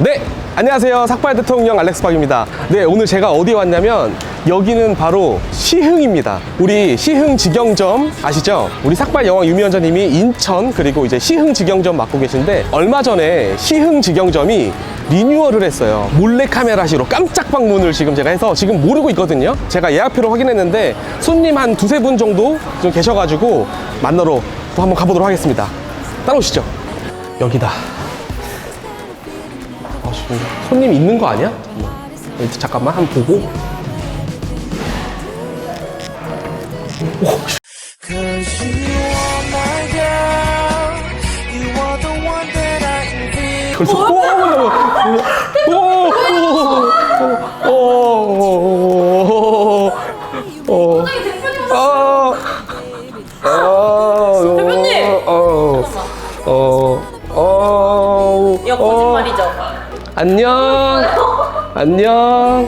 네, 안녕하세요. 삭발 대통령 알렉스 박입니다. 네, 오늘 제가 어디 왔냐면 여기는 바로 시흥입니다. 우리 시흥 직영점 아시죠? 우리 삭발 여왕 유미원장님이 인천 그리고 이제 시흥 직영점 맡고 계신데 얼마 전에 시흥 직영점이 리뉴얼을 했어요. 몰래 카메라시로 깜짝 방문을 지금 제가 해서 지금 모르고 있거든요. 제가 예약표를 확인했는데 손님 한 두세 분 정도 좀 계셔가지고 만나러 또 한번 가보도록 하겠습니다. 따라오시죠. 여기다. 아, 손님 있는 거 아니야? 어, 잠깐만 한 번 보고. One that I envy. 벌써 오, 오, 오, 안녕, 안녕.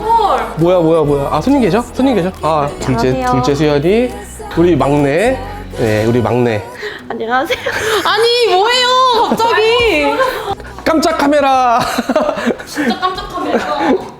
헐. 뭐야 뭐야 뭐야 아 손님 계셔? 손님 계셔? 아 둘째. 둘째 수연이 우리 막내 네 우리 막내 안녕하세요. 아니 뭐해요 갑자기? 깜짝 카메라 진짜 깜짝하면서.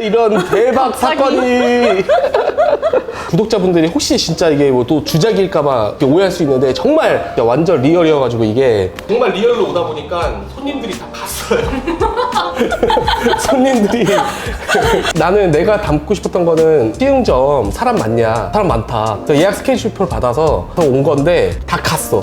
이런 대박 사건이. 구독자분들이 혹시 진짜 이게 뭐 또 주작일까봐 오해할 수 있는데 정말 완전 리얼이어가지고 이게 정말 리얼로 오다 보니까 손님들이 다 봤어요. 손님들이. 나는 내가 담고 싶었던 거는 시흥점 사람 많냐 사람 많다. 그래서 예약 스케줄표를 받아서 온 건데 다 갔어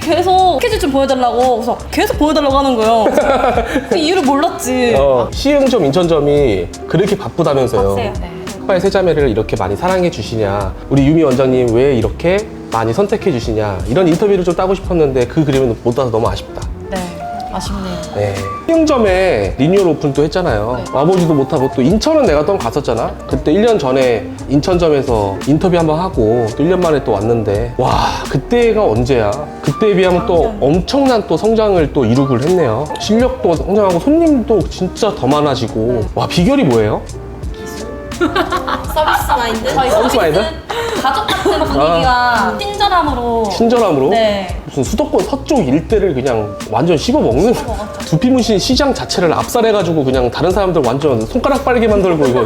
계속 스케줄 좀 보여달라고 그래서 계속 보여달라고 하는 거예요. 그 이유를 몰랐지. 어, 시흥점 인천점이 그렇게 바쁘다면서요 빡세요. 네. 삭발 세자매를 이렇게 많이 사랑해 주시냐 우리 유미 원장님 왜 이렇게 많이 선택해 주시냐 이런 인터뷰를 좀 따고 싶었는데 그 그림은 못 따서 너무 아쉽다 네. 아쉽네요. 네. 시흥점에 리뉴얼 오픈도 했잖아요 와보지도 못하고 또 인천은 내가 또 갔었잖아 그때 1년 전에 인천점에서 인터뷰 한번 하고 또 1년 만에 또 왔는데 와 그때가 언제야 그때에 비하면 또 엄청난 또 성장을 또 이루고 했네요 실력도 성장하고 손님도 진짜 더 많아지고 와 비결이 뭐예요? 서비스 마인드? 서비스 마인드? 가족 같은 분위기와 친절함으로. 친절함으로 네. 무슨 수도권 서쪽 일대를 그냥 완전 씹어먹는. 두피문신 시장 자체를 압살해가지고 그냥 다른 사람들 완전 손가락 빠르게 만들고 이거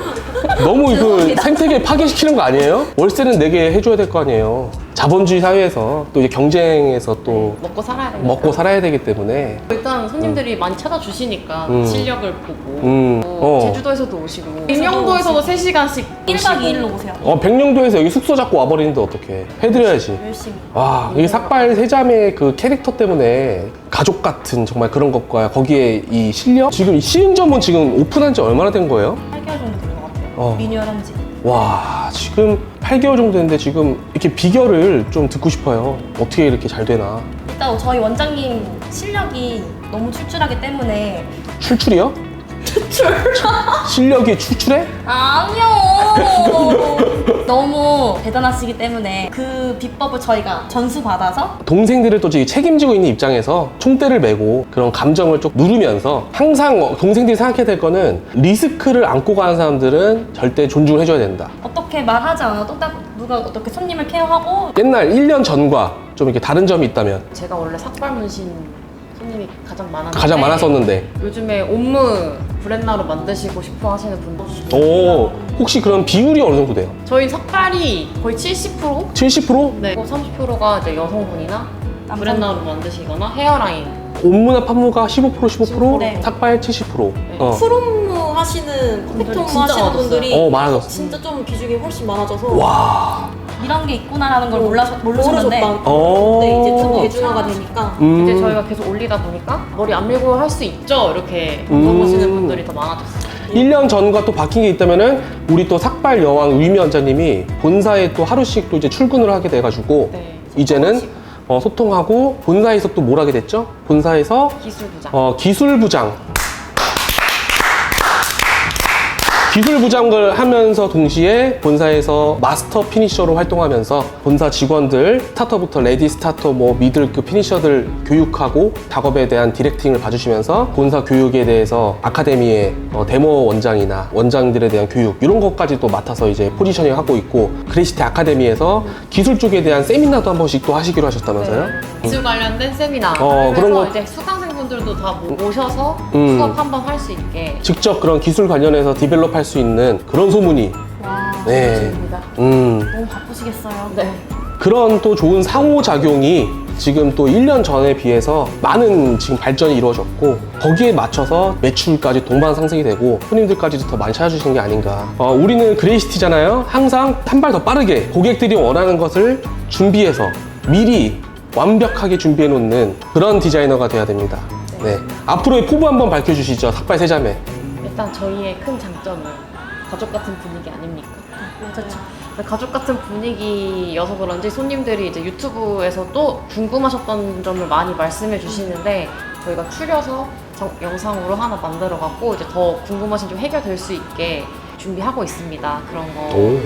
너무 그 죄송합니다. 생태계 파괴시키는 거 아니에요? 월세는 내게 해줘야 될 거 아니에요 자본주의 사회에서 또 이제 경쟁에서 또 먹고 살아야 되니까. 먹고 살아야 되기 때문에 일단 손님들이 많이 찾아주시니까 음. 실력을 보고 음, 또 어. 제주도에서도 오시고 백령도에서도 3시간씩 1박 2일로 오세요. 어 백령도에서 여기 숙소 잡고 와버리는데 어떡해 해드려야지 열심히. 와, 이게 삭발 세자매 그 캐릭터 때문에 가족 같은 정말 그런 것과 거기에 이 실력? 지금 이 시흥점은 지금 오픈한 지 얼마나 된 거예요? 8개월 정도 된 것 같아요. 어. 리뉴얼 한 지. 와, 지금 8개월 정도 됐는데 지금 이렇게 비결을 좀 듣고 싶어요. 어떻게 이렇게 잘 되나? 일단 저희 원장님 실력이 너무 출출하기 때문에 출출이요? 출출? 실력이 출출해? 아니요 너무 대단하시기 때문에 그 비법을 저희가 전수 받아서 동생들을 또 지금 책임지고 있는 입장에서 총대를 메고 그런 감정을 좀 누르면서 항상 어, 동생들이 생각해야 될 거는 리스크를 안고 가는 사람들은 절대 존중을 해줘야 된다. 어떻게 말하지 않아도 딱 누가 어떻게 손님을 케어하고 옛날 1년 전과 좀 이렇게 다른 점이 있다면 제가 원래 삭발 문신 손님이 가장 많았는데 가장 많았었는데 요즘에 옴무 브랜나로 만드시고 싶어 하시는 분들 오 혹시 그런 비율이 어느 정도 돼요? 저희 삭발이 거의 70%? 70%? 네, 30%가 이제 여성분이나 남성- 브랜나로 만드시거나 헤어라인 온무나 판무가 15% 15%? 네. 삭발 70%. 어. 프롬무 하시는 분들이 진짜 하시는 많았어요. 분들이 어 많아졌어. 진짜 좀 비중이 훨씬 많아져서 와. 이런 게 있구나라는 걸 몰라, 모르셨다. 모르셨는데 어. 근데 이제 좀 대중화가 되니까 음. 이제 저희가 계속 올리다 보니까 머리 안 밀고 할 수 있죠? 이렇게 음. 물어보시는 분들이 더 많아졌어요 1년 전과 또 바뀐 게 있다면은 우리 또 삭발 여왕 위미 원장님이 본사에 또 하루씩 또 이제 출근을 하게 돼가지고 네. 이제는 어, 소통하고 본사에서 또 뭘 하게 됐죠? 본사에서 기술 부장 어, 기술 부장. 기술 부장을 하면서 동시에 본사에서 마스터 피니셔로 활동하면서 본사 직원들 스타터부터 레디 스타터 뭐 미들급 피니셔들 교육하고 작업에 대한 디렉팅을 봐주시면서 본사 교육에 대해서 아카데미의 어, 데모 원장이나 원장들에 대한 교육 이런 것까지도 맡아서 이제 포지셔닝 하고 있고 그레이시티 아카데미에서 기술 쪽에 대한 세미나도 한 번씩 또 하시기로 하셨다면서요? 기술 관련된 세미나. 어, 그래서 그런 거- 이제 수강생 분들도 다 모- 모셔서 음. 수업 한번 할 수 있게. 직접 그런 기술 관련해서 디벨롭 할 수 있는 그런 소문이 와, 네. 음. 너무 바쁘시겠어요. 네. 그런 또 좋은 상호작용이 지금 또 1년 전에 비해서 많은 지금 발전이 이루어졌고 거기에 맞춰서 매출까지 동반 상승이 되고 손님들까지도 더 많이 찾아주시는 게 아닌가 어, 우리는 그레이시티잖아요 항상 한 발 더 빠르게 고객들이 원하는 것을 준비해서 미리 완벽하게 준비해 놓는 그런 디자이너가 돼야 됩니다 네. 앞으로의 포부 한번 밝혀주시죠 삭발 세자매 일단 저희의 큰 장점은 가족 같은 분위기 아닙니까? 그렇죠. 근데 가족 같은 분위기여서 그런지 손님들이 이제 유튜브에서 또 궁금하셨던 점을 많이 말씀해 주시는데 저희가 추려서 정- 영상으로 하나 만들어 갖고 이제 더 궁금하신 점 해결될 수 있게 준비하고 있습니다. 그런 거. 오.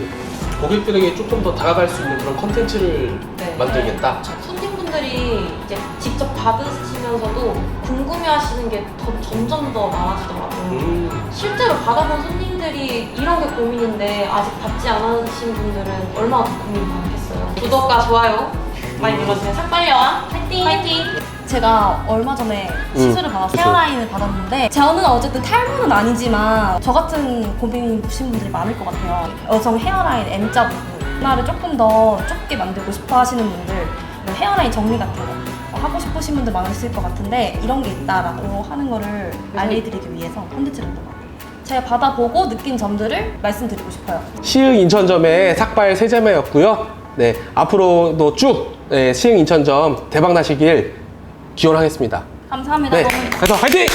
고객들에게 조금 더 다가갈 수 있는 그런 컨텐츠를 네. 만들겠다 손 님분들이 이제 직접 받으시면서도 궁금해하시는 게 더- 점점 더 많아지더라고요. 음. 실제로 받아본 손님들이 이런 게 고민인데 아직 받지 않으신 분들은 얼마나 더 고민이 많겠어요. 구독과 좋아요 많이 눌러주세요. 삭발려와 파이팅! 파이팅! 제가 얼마 전에 음, 시술을 그쵸. 헤어라인을 받았는데 저는 어쨌든 탈모는 아니지만 저 같은 고민이신 분들이 많을 것 같아요. 여성 헤어라인 M자 부분 하나를 조금 더 좁게 만들고 싶어 하시는 분들 헤어라인 정리 같은 거 어, 하고 싶으신 분들 많으실 것 같은데 이런 게 있다라고 하는 거를 알려드리기 위해서 콘텐츠를 같아요. 제가 받아보고 느낀 점들을 말씀드리고 싶어요. 시흥 인천점의 삭발 세자매였고요. 네, 앞으로도 쭉 네, 시흥 인천점 대박 나시길 기원하겠습니다. 감사합니다. 네, 너무 그래서 화이팅!